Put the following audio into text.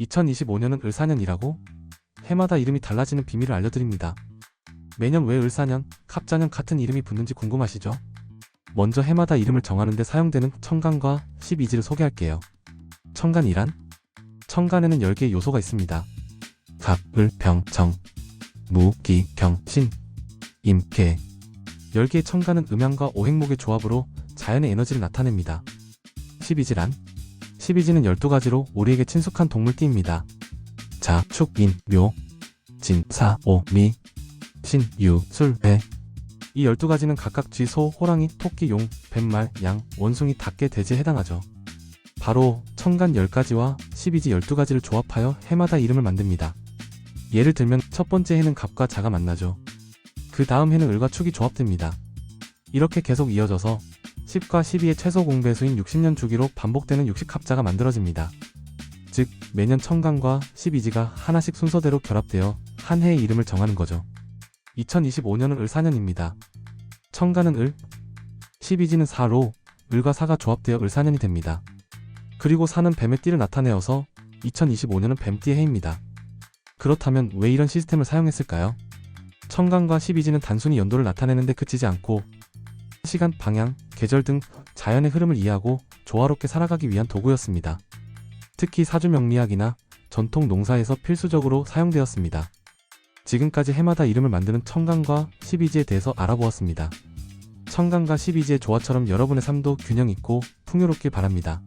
2025년은 을사년이라고? 해마다 이름이 달라지는 비밀을 알려드립니다. 매년 왜 을사년, 갑자년 같은 이름이 붙는지 궁금하시죠? 먼저 해마다 이름을 정하는데 사용되는 청간과 12지를 소개할게요. 청간이란? 청간에는 10개의 요소가 있습니다. 갑, 을, 병, 정, 무, 기, 경, 신, 임, 개. 10개의 청간은 음양과 오행목의 조합으로 자연의 에너지를 나타냅니다. 12지란? 12지는 12가지로 우리에게 친숙한 동물띠입니다. 자, 축, 인, 묘, 진, 사, 오, 미, 신, 유, 술, 배. 이 12가지는 각각 쥐, 소, 호랑이, 토끼, 용, 뱃말, 양, 원숭이, 닭개, 돼지에 해당하죠. 바로 청간 10가지와 12지 12가지를 조합하여 해마다 이름을 만듭니다. 예를 들면 첫 번째 해는 갑과 자가 만나죠. 그 다음 해는 을과 축이 조합됩니다. 이렇게 계속 이어져서 10과 12의 최소 공배수인 60년 주기로 반복되는 60합자가 만들어집니다. 즉, 매년 청간과 12지가 하나씩 순서대로 결합되어 한 해의 이름을 정하는 거죠. 2025년은 을사년입니다. 청간은 을, 12지는 사로 을과 사가 조합되어 을사년이 됩니다. 그리고 사는 뱀의 띠를 나타내어서 2025년은 뱀띠의 해입니다. 그렇다면 왜 이런 시스템을 사용했을까요? 청간과 12지는 단순히 연도를 나타내는데 그치지 않고 시간, 방향, 계절 등 자연의 흐름을 이해하고 조화롭게 살아가기 위한 도구였습니다. 특히 사주명리학이나 전통 농사에서 필수적으로 사용되었습니다. 지금까지 해마다 이름을 만드는 청간과 12지에 대해서 알아보았습니다. 청간과 12지의 조화처럼 여러분의 삶도 균형 있고 풍요롭길 바랍니다.